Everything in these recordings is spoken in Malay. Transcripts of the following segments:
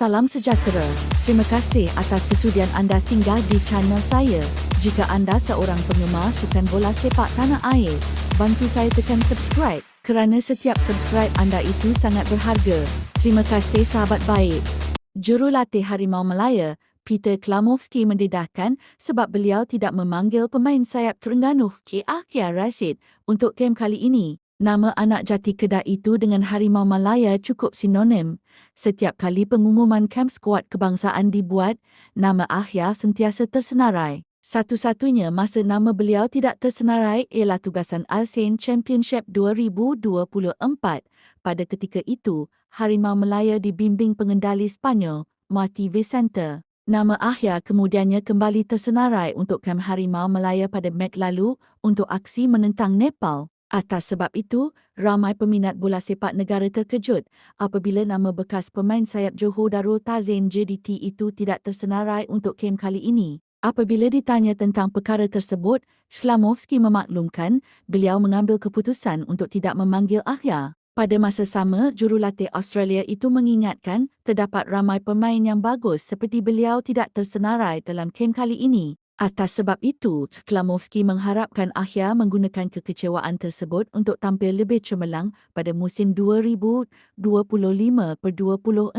Salam sejahtera. Terima kasih atas kesudian anda singgah di channel saya. Jika anda seorang penggemar sukan bola sepak tanah air, bantu saya tekan subscribe kerana setiap subscribe anda itu sangat berharga. Terima kasih sahabat baik. Jurulatih Harimau Melaya, Peter Klamovski mendedahkan sebab beliau tidak memanggil pemain sayap Terengganu K. Akhir Rashid untuk kem kali ini. Nama anak jati kedai itu dengan Harimau Malaya cukup sinonim. Setiap kali pengumuman kem skuad kebangsaan dibuat, nama Ahya sentiasa tersenarai. Satu-satunya masa nama beliau tidak tersenarai ialah tugasan ASEAN Championship 2024. Pada ketika itu, Harimau Melaya dibimbing pengendali Spanyol, Marti Vicente. Nama Ahya kemudiannya kembali tersenarai untuk kem Harimau Melaya pada Mek lalu untuk aksi menentang Nepal. Atas sebab itu, ramai peminat bola sepak negara terkejut apabila nama bekas pemain sayap Johor Darul Tazin JDT itu tidak tersenarai untuk kem kali ini. Apabila ditanya tentang perkara tersebut, Shlamovski memaklumkan beliau mengambil keputusan untuk tidak memanggil Ahya. Pada masa sama, jurulatih Australia itu mengingatkan terdapat ramai pemain yang bagus seperti beliau tidak tersenarai dalam kem kali ini. Atas sebab itu, Klamovski mengharapkan Ahya menggunakan kekecewaan tersebut untuk tampil lebih cemerlang pada musim 2025 per 26.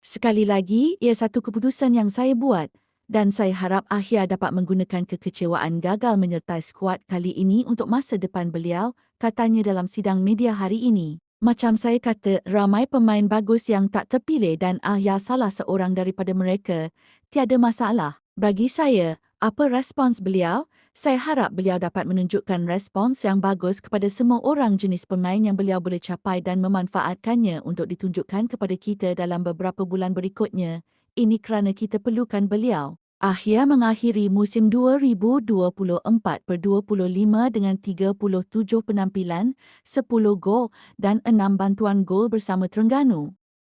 Sekali lagi, ia satu keputusan yang saya buat dan saya harap Ahya dapat menggunakan kekecewaan gagal menyertai skuad kali ini untuk masa depan beliau, katanya dalam sidang media hari ini. Macam saya kata, ramai pemain bagus yang tak terpilih dan Ahya salah seorang daripada mereka. Tiada masalah. Bagi saya, apa respons beliau? Saya harap beliau dapat menunjukkan respons yang bagus kepada semua orang jenis pemain yang beliau boleh capai dan memanfaatkannya untuk ditunjukkan kepada kita dalam beberapa bulan berikutnya. Ini kerana kita perlukan beliau. Ahya mengakhiri musim 2024 per 25 dengan 37 penampilan, 10 gol dan 6 bantuan gol bersama Terengganu.